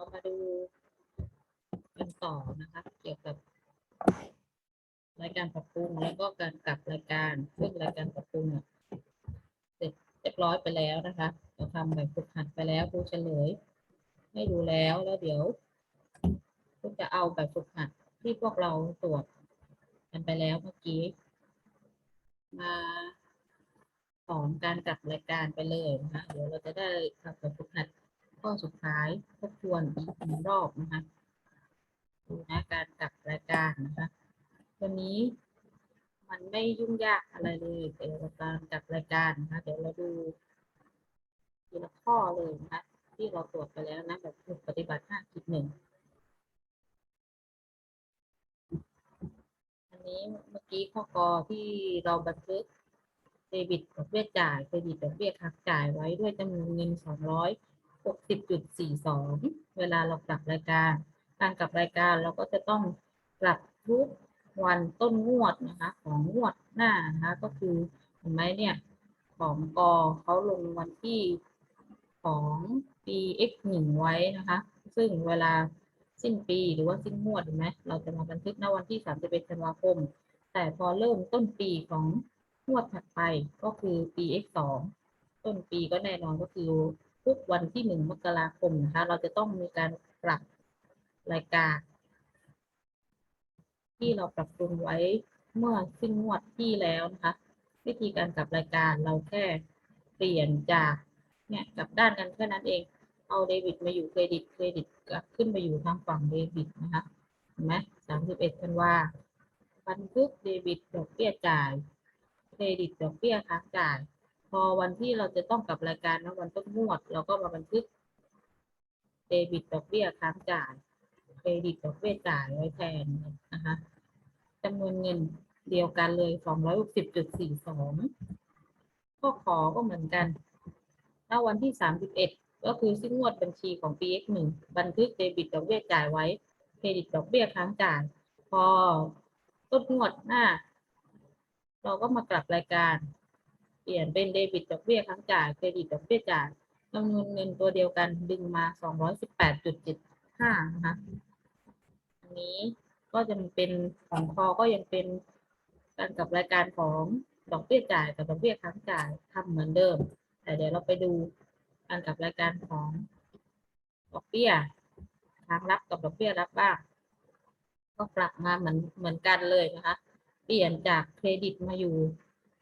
เรามาดูกันต่อนะคะ เกี่ยวกับ รายการปรับปรุงแล้วก็การกลับรายการซึ่งรายการปรับปรุงเนี่ยเสร็จเรียบร้อยไปแล้วนะคะ เราทำแบบฝึกหัดไปแล้วครูเฉลยให้ดูแล้วแล้วเดี๋ยวครูจะเอาแบบฝึกหัดที่พวกเราตรวจกันไปแล้วเมื่อกี้ มาสอนการกลับรายการไปเลยนะคะเดี๋ยวเราจะได้ทำแบบฝึกหัด ข้อสุดท้ายทบทวนอีกหนึ่งรอบนะคะดูนะการกลับรายการนะคะวันนี้มันไม่ยุ่งยากอะไรเลยเกี่ยวกับการจัดรายการนะคะ เดี๋ยวเราดูทีละข้อเลยนะคะที่เราตรวจไปแล้วนะแบบฝึกปฏิบัติห้าจุดหนึ่งอันนี้เมื่อกี้ข้อกอที่เราบันทึกเดบิตดอกเบี้ยจ่ายเครดิตดอกเบี้ยค้างจ่ายไว้ด้วยจำนวนเงินสองร้อย หกสิบจุดสี่สองเวลาเรากลับรายการ การกลับรายการเราก็จะต้องกลับทุกวันต้นงวดนะคะ ของงวดหน้านะคะก็คือเห็นไหมเนี่ยของกอเขาลงวันที่ของปี x หนึ่งไว้นะคะ ซึ่งเวลาสิ้นปีหรือว่าสิ้นงวดเห็นไหมเราจะมาบันทึกณวันที่31ธันวาคม แต่พอเริ่มต้นปีของงวดถัดไปก็คือปี x สองต้นปีก็แน่นอนก็คือ ทุกวันที่หนึ่งมกราคมนะคะ เราจะต้องมีการปรับรายการ ที่เราปรับปรุงไว้เมื่อสิ้นงวดที่แล้วนะคะ วิธีการกลับรายการเราแค่เปลี่ยนจากเนี่ยกลับด้านกันแค่นั้นเอง เอาเดบิตมาอยู่เครดิตเครดิตกลับขึ้นมาอยู่ทางฝั่งเดบิตนะคะเห็นไหมสามสิบเอ็ดธันวาบันทึกเดบิตดอกเบี้ยจ่ายเครดิตดอกเบี้ยค้างจ่าย พอวันที่เราจะต้องกลับรายการนะวันต้นงวด เราก็มาบันทึกเดบิตดอกเบี้ยค้างจ่ายเครดิตดอกเบี้ยจ่ายไว้แทนนะคะจำนวนเงินเดียวกันเลย260.42ข้อขอก็เหมือนกัน ถ้าวันที่31ก็คือสิ้นงวดบัญชีของ PX1 บันทึกเดบิตดอกเบี้ยจ่ายไว้ เครดิตดอกเบี้ยค้างจ่าย พอต้นงวดหน้า เราก็มากลับรายการ เปลี่ยนเป็นเดบิตดอกเบี้ยค้างจ่ายเครดิตดอกเบี้ยจ่ายจำนวนเงินตัวเดียวกันดึงมา218.75นะคะอันนี้ก็จะเป็นของคอก็ยังเป็นการกับรายการของดอกเบี้ยจ่ายกับดอกเบี้ยค้างจ่ายทำเหมือนเดิม แต่เดี๋ยวเราไปดูการกับรายการของดอกเบี้ยค้างรับกับดอกเบี้ยรับบ้างก็กลับมาเหมือนเหมือนกันเลยนะคะ เปลี่ยนจากเครดิตมาอยู่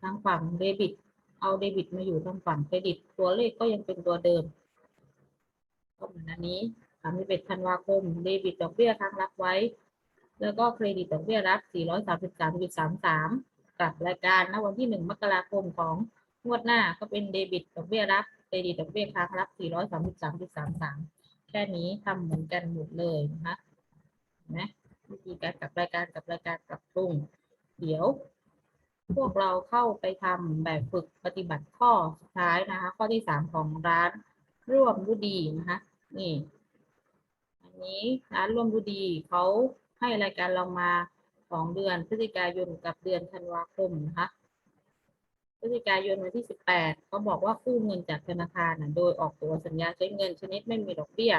ทางฝั่งเดบิต เอาเดบิตมาอยู่ทางฝั่งเครดิต ตัวเลขก็ยังเป็นตัวเดิมก็เหมือนอันนี้31ธันวาคม เดบิตดอกเบี้ยค้างรับไว้ แล้วก็เครดิตดอกเบี้ยรับ433.33กับรายการณวันที่1มกราคมของงวดหน้าก็เป็นเดบิตดอกเบี้ยรับ เครดิตดอกเบี้ยค้างรับ433.33แค่นี้ทำเหมือนกันหมดเลยนะคะเห็นไหมวิธีการกับรายการกับรายการปรับปรุง เดี๋ยว พวกเราเข้าไปทำแบบฝึกปฏิบัติข้อสุดท้ายนะคะ ข้อที่3ของร้านร่วมรู้ดีนะคะนี่ อันนี้ร้านร่วมรู้ดีเขาให้รายการเรามาสองเดือนพฤศจิกายนกับเดือนธันวาคมนะคะพฤศจิกายนวันที่สิบแปดเขาบอกว่ากู้เงินจากธนาคารนะโดยออกตัวสัญญาใช้เงินชนิดไม่มีดอกเบี้ย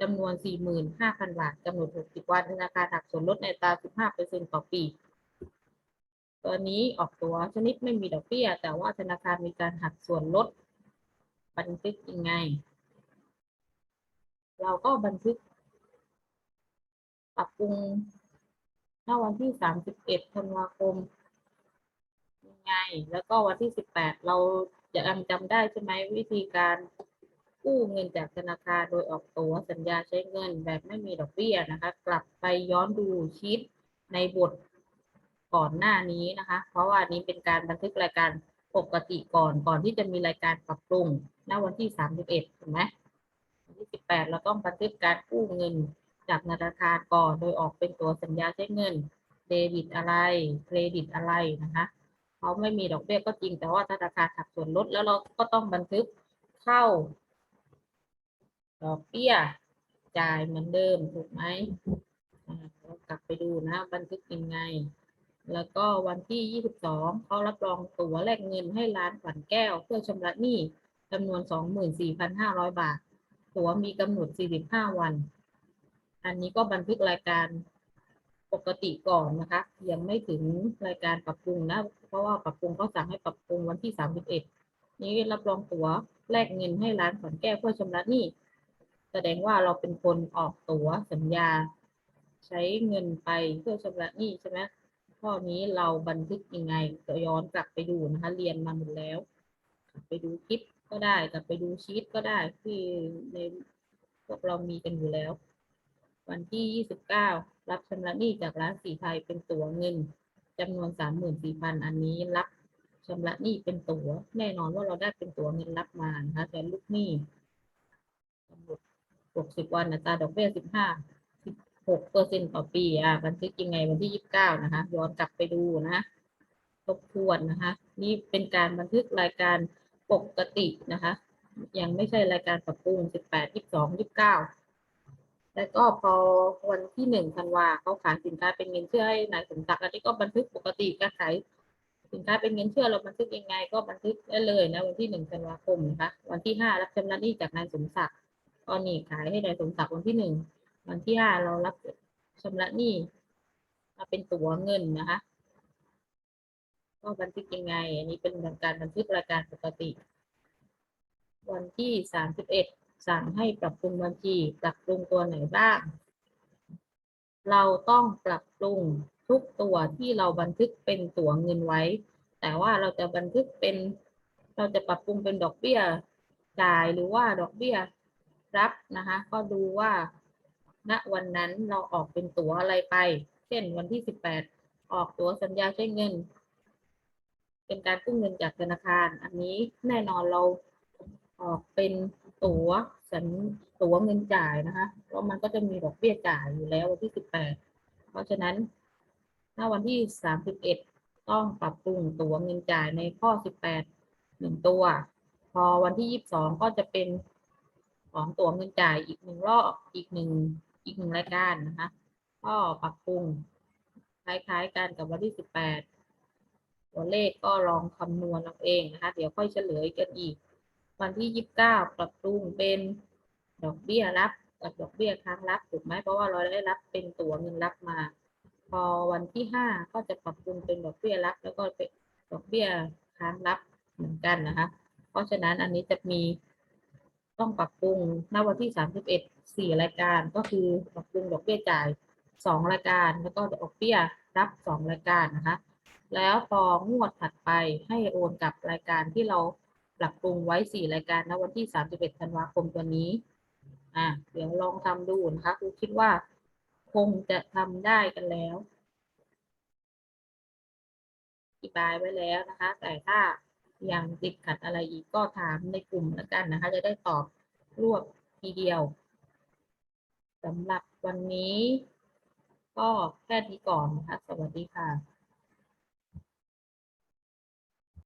จำนวนสี่หมื่นห้าพันบาทกำหนดหกสิบวันธนาคารหักส่วนลดในตาสิบห้าเปอร์เซ็นต่อปี ตัวนี้ออกตัวชนิดไม่มีดอกเบี้ย แต่ว่าธนาคารมีการหักส่วนลด บันทึกยังไง เราก็บันทึก ปรับปรุงเมื่อวันที่31ธันวาคมยังไง แล้วก็วันที่18เราจะจำได้ใช่ไหมวิธีการกู้เงินจากธนาคารโดยออกตัวสัญญาใช้เงินแบบไม่มีดอกเบี้ยนะคะ กลับไปย้อนดูชีตในบท ก่อนหน้านี้นะคะ เพราะว่านี้เป็นการบันทึกรายการปกติก่อนก่อนที่จะมีรายการปรับปรุงณวันที่ 31เห็นไหมวันที่ 18 เราต้องบันทึกการกู้เงินจากธนาคารก่อนโดยออกเป็นตัวสัญญาใช้เงินเดบิตอะไรเครดิตอะไรนะคะเขาไม่มีดอกเบี้ยก็จริงแต่ว่าธนาคารหักส่วนลดแล้วเราก็ต้องบันทึกเข้า ดอกเบี้ยจ่ายเหมือนเดิมถูกไหมเรากลับไปดูนะบันทึกยังไง แล้วก็วันที่ 22เขารับรองตั๋วแลกเงินให้ร้านขวัญแก้ว เพื่อชำระหนี้จำนวน 24,500 บาท ตั๋วมีกำหนด 45 วัน อันนี้ก็บันทึกรายการปกติก่อนนะคะ ยังไม่ถึงรายการปรับปรุงนะ เพราะว่าปรับปรุงเขาสั่งให้ปรับปรุงวันที่สามสิบเอ็ดนี้รับรองตั๋วแลกเงินให้ร้านขอนแก้วเพื่อชำระหนี้แสดงว่าเราเป็นคนออกตั๋วสัญญา ใช้เงินไปเพื่อชำระหนี้ใช่ไหม ข้อนี้เราบันทึกยังไงก็ย้อนกลับไปดูนะคะ เรียนมาหมดแล้ว กลับไปดูคลิปก็ได้ กลับไปดูชีตก็ได้ที่ในพวกเรามีกันอยู่แล้ว วันที่ 29 รับชำระหนี้จากร้านสีไทยเป็นตั๋วเงินจำนวน 34,000 อันนี้รับชำระหนี้เป็นตั๋ว แน่นอนว่าเราได้เป็นตั๋วเงินรับมานะคะแต่ลูกหนี้กำหนด60 วันอัตราดอกเบี้ย 15 16เปอร์เซ็นต์ต่อปีอ่าบันทึกยังไงวันที่29นะคะ ย้อนกลับไปดูนะทบทวนนะคะ นี่เป็นการบันทึกรายการปกตินะคะ ยังไม่ใช่รายการปรับปรุง18 22 29แล้วก็พอวันที่หนึ่งธันวาเขาขายสินค้าเป็นเงินเชื่อให้นายสมศักดิ์อันนี้ก็บันทึกปกติการขายสินค้าเป็นเงินเชื่อเราบันทึกยังไง ก็บันทึกได้เลยนะวันที่หนึ่งธันวาคมนะคะวันที่ห้ารับชำระหนี้จากนายสมศักดิ์ก็นี่ขายให้นายสมศักดิ์วันที่หนึ่ง วันที่ห้าเรารับชำระหนี้มาเป็นตั๋วเงินนะคะก็บันทึกยังไง อันนี้เป็นการบันทึกรายการปกติ วันที่สามสิบเอ็ดสั่งให้ปรับปรุงบัญชีปรับปรุงตัวไหนบ้าง เราต้องปรับปรุงทุกตัวที่เราบันทึกเป็นตั๋วเงินไว้ แต่ว่าเราจะบันทึกเป็น เราจะปรับปรุงเป็นดอกเบี้ยจ่ายหรือว่าดอกเบี้ยรับนะคะ ก็ดูว่า ณวันนั้นเราออกเป็นตั๋วอะไรไป เช่นวันที่สิบแปดออกตั๋วสัญญาใช้เงิน เป็นการกู้เงินจากธนาคาร อันนี้แน่นอนเราออกเป็นตั๋วสัญตั๋วเงินจ่ายนะคะเพราะมันก็จะมีดอกเบี้ยจ่ายอยู่แล้ววันที่สิบแปดเพราะฉะนั้นถ้าวันที่สามสิบเอ็ดต้องปรับปรุงตั๋วเงินจ่ายในข้อสิบแปดหนึ่งตัว พอวันที่ยี่สิบสองก็จะเป็นของตั๋วเงินจ่ายอีกหนึ่งรอบอีกหนึ่ง อีกหนึ่งรายการนะคะก็ปรับปรุงคล้ายๆกันกับวันที่สิบแปดตัวเลขก็ลองคำนวณเอาเองนะคะ เดี๋ยวค่อยเฉลยกันอีก วันที่ยี่สิบเก้าปรับปรุงเป็นดอกเบี้ยรับกับดอกเบี้ยค้างรับถูกไหมเพราะว่าเราได้รับเป็นตั๋วเงินรับมา พอวันที่ห้าก็จะปรับปรุงเป็นดอกเบี้ยรับ แล้วก็เป็นดอกเบี้ยค้างรับเหมือนกันนะคะ เพราะฉะนั้นอันนี้จะมี ต้องปรับปรุงณวันที่สามสิบเอ็ดสี่รายการ ก็คือปรับปรุงดอกเบี้ยจ่ายสองรายการ แล้วก็ดอกเบี้ยรับสองรายการนะคะ แล้วพองวดถัดไปให้โอนกับรายการที่เราปรับปรุงไว้สี่รายการณวันที่สามสิบเอ็ดธันวาคมตัวนี้อะเดี๋ยวลองทำดูนะคะครูคิดว่าคงจะทำได้กันแล้วอธิบายไว้แล้วนะคะ แต่ถ้า อย่างติดขัดอะไรอีกก็ถามในกลุ่มแล้วกันนะคะ จะได้ตอบรวบทีเดียวสำหรับวันนี้ ก็แค่นี้ก่อนนะคะ สวัสดีค่ะ